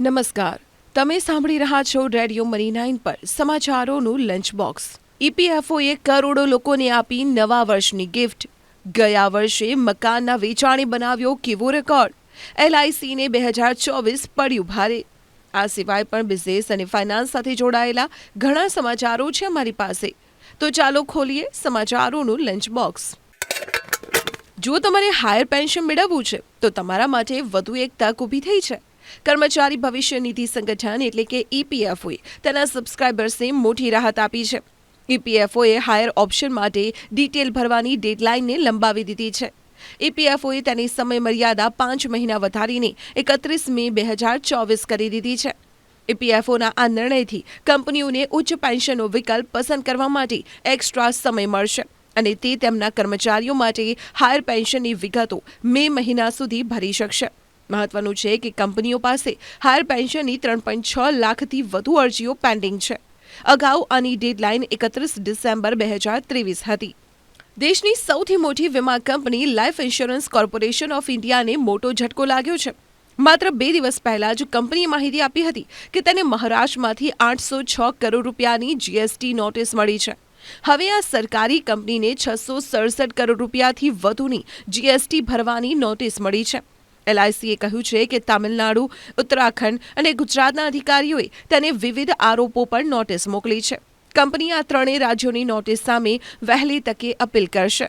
નમસ્કાર. તમે સાંભળી રહ્યા છો રેડિયો મની નાઇન પર સમાચારોનું લંચ બોક્સ ઈપીએફઓએ કરોડો લોકોને આપી નવા વર્ષની ગિફ્ટ ગયા વર્ષે મકાનના વેચાણે બનાવ્યો કેવો રેકોર્ડ એલઆઈસીને બે હજાર ચોવીસ પડ્યું ભારે. આ સિવાય પણ બિઝનેસ અને ફાઇનાન્સ સાથે જોડાયેલા ઘણા સમાચારો છે અમારી પાસે. તો ચાલો ખોલીએ સમાચારોનું લંચ બોક્સ જો તમારે હાયર પેન્શન મેળવવું છે, તો તમારા માટે વધુ એક તક ઊભી થઈ છે. કર્મચારી ભવિષ્ય નિધિ સંગઠન એટલે કે ઈપીએફઓએ તેના સબસ્ક્રાઇબર્સને મોટી રાહત આપી છે. ઈપીએફઓએ હાયર ઓપ્શન માટે ડિટેલ ભરવાની ડેડલાઇનને લંબાવી દીધી છે. ઈપીએફઓએ તેની સમયમર્યાદા પાંચ મહિના વધારીને એકત્રીસ મે બે હજાર ચોવીસ કરી દીધી છે. ઈપીએફઓના આ નિર્ણયથી કંપનીઓને ઉચ્ચ પેન્શનનો વિકલ્પ પસંદ કરવા માટે એક્સ્ટ્રા સમય મળશે અને તે તેમના કર્મચારીઓ માટે હાયર પેન્શનની વિગતો મે મહિના સુધી ભરી શકશે. મહત્વનું છે કે કંપનીઓ પાસે હાયર પેન્શનની ત્રણ પોઈન્ટ છ લાખથી વધુ અરજીઓ પેન્ડિંગ છે. અગાઉ આની ડેડલાઇન એકત્રીસ ડિસેમ્બર બે હજાર ત્રેવીસ હતી. દેશની સૌથી મોટી વીમા company life insurance corporation of ઇન્ડિયાને મોટો ઝટકો લાગ્યો છે. માત્ર બે દિવસ પહેલા જ કંપનીએ માહિતી આપી હતી કે તેને મહારાષ્ટ્રમાંથી આઠસો છ કરોડ રૂપિયાની જીએસટી નોટિસ મળી છે. હવે આ સરકારી કંપનીને છસો સડસઠ કરોડ રૂપિયાથી વધુની જીએસટી ભરવાની નોટિસ મળી છે. એલઆઈસીએ કહ્યું છે કે તામિલનાડુ, ઉત્તરાખંડ અને ગુજરાતના અધિકારીઓએ તેને વિવિધ આરોપો પર નોટિસ મોકલી છે. કંપની આ ત્રણેય રાજ્યોની નોટિસ સામે વહેલી તકે અપીલ કરશે.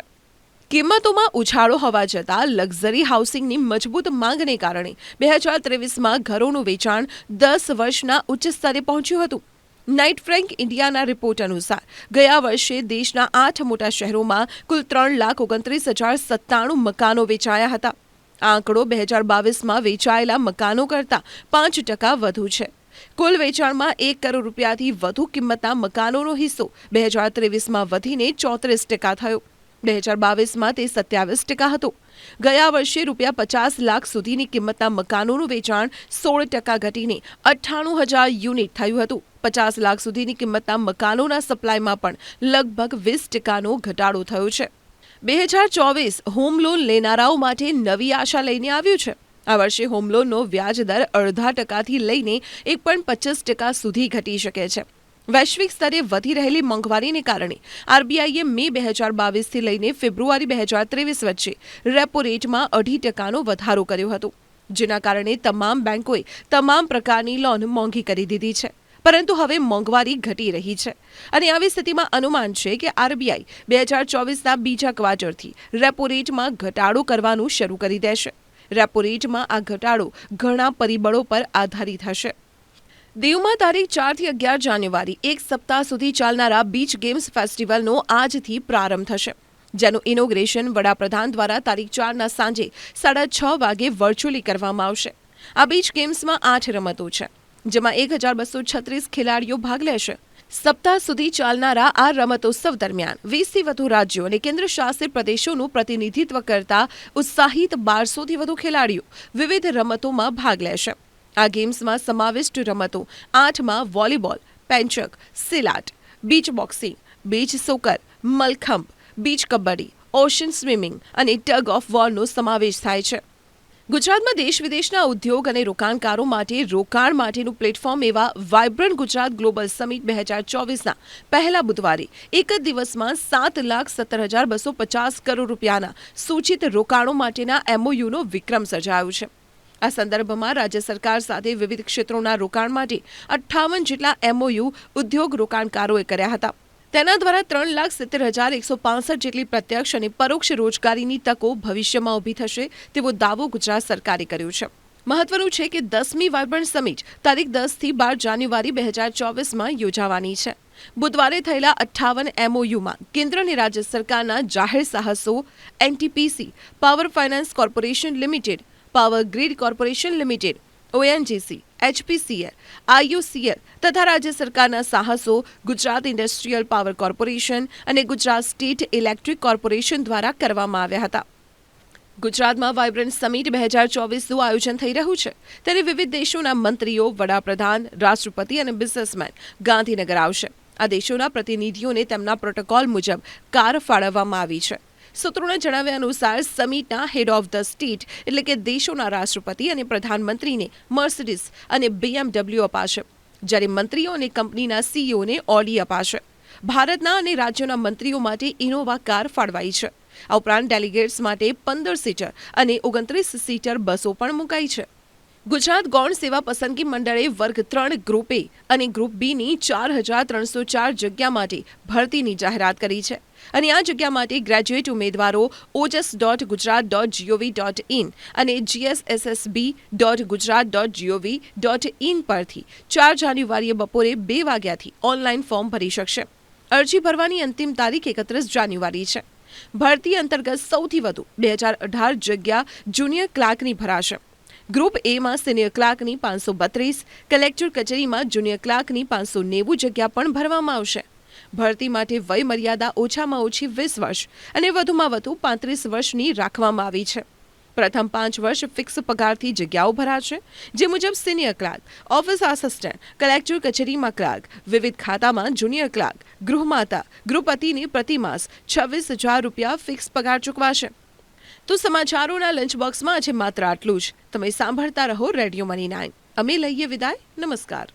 કિંમતોમાં ઉછાળો હોવા છતાં લક્ઝરી હાઉસિંગની મજબૂત માંગને કારણે બે હજાર ત્રેવીસમાં ઘરોનું વેચાણ દસ વર્ષના ઉચ્ચ સ્તરે પહોંચ્યું હતું. નાઇટ ફ્રેન્ક ઇન્ડિયાના રિપોર્ટ અનુસાર, ગયા વર્ષે દેશના આઠ મોટા શહેરોમાં કુલ ત્રણ લાખ ઓગણત્રીસ હજાર સત્તાણું મકાનો વેચાયા હતા. આંકડો બે હજાર બાવીસમાં વેચાયેલા મકાનો કરતાં પાંચ ટકા વધુ છે. કુલ વેચાણમાં એક કરોડ રૂપિયાથી વધુ કિંમતના મકાનોનો હિસ્સો બે હજાર ત્રેવીસમાં વધીને ચોત્રીસ ટકા થયો. બે હજાર બાવીસમાં તે સત્યાવીસ ટકા હતો. ગયા વર્ષે રૂપિયા પચાસ લાખ સુધીની કિંમતના મકાનોનું વેચાણ સોળ ટકા ઘટીને અઠ્ઠાણું હજાર યુનિટ થયું હતું. પચાસ લાખ સુધીની કિંમતના મકાનોના સપ્લાયમાં પણ લગભગ વીસ ટકાનો ઘટાડો થયો છે. બે હજાર ચોવીસ હોમ લોન લેનારાઓ માટે નવી આશા લઈને આવ્યું છે. આ વર્ષે હોમ લોનનો વ્યાજ દર અડધા ટકાથી લઈને એક પણ પચીસ ટકા સુધી ઘટી શકે છે. વૈશ્વિક સ્તરે વધી રહેલી મોંઘવારીને કારણે આરબીઆઈએ મે બે હજાર બાવીસથી લઈને ફેબ્રુઆરી બે હજાર ત્રેવીસ વચ્ચે રેપો રેટમાં અઢી ટકાનો વધારો કર્યો હતો, જેના કારણે તમામ બેન્કોએ તમામ પ્રકારની લોન મોંઘી કરી દીધી છે. પરંતુ હવે મોંઘવારી ઘટી રહી છે. અને આવી સ્થિતિમાં અનુમાન છે કે આરબીઆઈ બે હજાર ચોવીસના બીજા ક્વાર્ટરથી રેપો રેટમાં ઘટાડો કરવાનું શરૂ કરી દેશે. રેપો રેટમાં આ ઘટાડો ઘણા પરિબળો પર આધારિત હશે. દીવમાં તારીખ ચારથી અગિયાર જાન્યુઆરી, એક સપ્તાહ સુધી ચાલનારા બીચ ગેમ્સ ફેસ્ટિવલનો આજથી પ્રારંભ થશે. જેનું ઇનોગ્રેશન વડાપ્રધાન દ્વારા તારીખ ચારના સાંજે સાડા છ વાગે વર્ચ્યુઅલી કરવામાં આવશે. આ બીચ ગેમ્સમાં આઠ રમતો છે. જેમાં એક હજાર બસો છત્રીસ ખેલાડીઓ ભાગ લેશે. સપ્તાહ સુધી ચાલનારા આ રમતોત્સવ દરમિયાન વીસથી વધુ રાજ્યો અને કેન્દ્ર શાસિત પ્રદેશોનું પ્રતિનિધિત્વ કરતા ઉત્સાહિત બારસોથી વધુ ખેલાડીઓ વિવિધ રમતોમાં ભાગ લેશે. આ ગેમ્સમાં સમાવિષ્ટ રમતો આઠમાં volleyball pencak silat, beach boxing, beach soccer, mallakhamb, beach kabaddi, ocean swimming અને ટગ ઓફ વોરનો સમાવેશ થાય છે. ગુજરાતમાં દેશ વિદેશના ઉદ્યોગ અને રોકાણકારો માટે રોકાણ માટેનું પ્લેટફોર્મ એવા વાયબ્રન્ટ ગુજરાત ગ્લોબલ સમિટ બે હજાર ચોવીસના પહેલા બુધવારે એક જ દિવસમાં સાત લાખ સત્તર હજાર બસો પચાસ કરોડ રૂપિયાના સૂચિત રોકાણો માટેના એમઓયુનો વિક્રમ સર્જાયો છે. આ સંદર્ભમાં રાજ્ય સરકાર સાથે વિવિધ ક્ષેત્રોના રોકાણ માટે અઠ્ઠાવન જેટલા એમઓયુ ઉદ્યોગ રોકાણકારોએ કર્યા હતા. તેના દ્વારા ત્રણ લાખ સિત્તેર હજાર એકસો પાસઠ જેટલી પ્રત્યક્ષ અને પરોક્ષ રોજગારીની તકો ભવિષ્યમાં ઊભી થશે તેવો દાવો ગુજરાત સરકારે કર્યો છે. મહત્વનું છે કે દસમી વાયબ્રન્ટ સમિટ તારીખ દસથી બાર જાન્યુઆરી બે હજાર ચોવીસમાં યોજાવાની છે. બુધવારે થયેલા અઠ્ઠાવન એમઓયુમાં કેન્દ્ર અને રાજ્ય સરકારના જાહેર સાહસો NTPC power finance corporation limited power grid corporation limited ONGC HPCL, IUCL તથા રાજ્ય સરકારના સાહસો, ગુજરાત ઇન્ડસ્ટ્રીયલ પાવર કોર્પોરેશન અને ગુજરાત સ્ટેટ ઇલેક્ટ્રિક કોર્પોરેશન દ્વારા કરવામાં આવ્યા હતા. ગુજરાતમાં વાયબ્રન્ટ સમિટ બે હજાર ચોવીસનું આયોજન થઈ રહ્યું છે. ત્યારે વિવિધ દેશોના મંત્રીઓ, વડાપ્રધાન, રાષ્ટ્રપતિ અને બિઝનેસમેન ગાંધીનગર આવશે. આ દેશોના પ્રતિનિધિઓને તેમના પ્રોટોકોલ મુજબ કાર ફાળવવામાં આવી છે. સૂત્રોના જણાવ્યા અનુસાર સમિટના હેડ ઓફ ધ સ્ટેટ એટલે કે દેશોના રાષ્ટ્રપતિ અને પ્રધાનમંત્રીને મર્સિડીઝ અને બીએમડબલ્યુ અપાશે, જ્યારે મંત્રીઓ અને કંપનીના સીઈઓને ઓડી અપાશે. ભારતના અને રાજ્યોના મંત્રીઓ માટે ઇનોવા કાર ફાળવાઈ છે. આ ઉપરાંત ડેલિગેટ્સ માટે પંદર સીટર અને ઓગણત્રીસ સીટર બસો પણ મુકાઈ છે. ગુજરાત ગૌણ સેવા પસંદગી મંડળે વર્ગ ત્રણ ગ્રુપ એ અને ગ્રુપ બીની ચાર હજાર ત્રણસો ચાર જગ્યા માટે ભરતીની જાહેરાત કરી છે. અને આ જગ્યા માટે ગ્રેજ્યુએટ ઉમેદવારો Ojas dot Gujarat dot GOV dot in અને GSSSB dot Gujarat dot GOV dot in પરથી ચાર જાન્યુઆરીએ બપોરે બે વાગ્યાથી ઓનલાઈન ફોર્મ ભરી શકશે. અરજી ભરવાની અંતિમ તારીખ એકત્રીસ જાન્યુઆરી છે. ભરતી અંતર્ગત સૌથી વધુ બે હજાર અઢાર જગ્યા જુનિયર ક્લાર્કની ભરાશે. ગ્રુપ એમાં સિનિયર ક્લાર્કની પાંચસો બત્રીસ, કલેક્ટર કચેરીમાં જુનિયર ક્લાર્કની પાંચસો નેવું જગ્યા પણ ભરવામાં આવશે. ભરતી માટે વય મર્યાદા ઓછામાં ઓછી વીસ વર્ષ અને વધુમાં વધુ પાંત્રીસ વર્ષની રાખવામાં આવી છે. પ્રથમ પાંચ વર્ષ ફિક્સ પગારથી જગ્યાઓ ભરાશે, જે મુજબ senior clerk, office assistant, collector કચેરીમાં ક્લાર્ક, વિવિધ ખાતામાં જુનિયર ક્લાર્ક, ગૃહમાતા, ગૃહપતિને પ્રતિમાસ છવ્વીસ હજાર રૂપિયા ફિક્સ પગાર ચૂકવાશે. તો સમાચારોના લંચ બોક્સમાં આજે માત્ર આટલું જ. તમે સાંભળતા રહો રેડિયો મની નાઇન અમે લઈએ વિદાય. નમસ્કાર.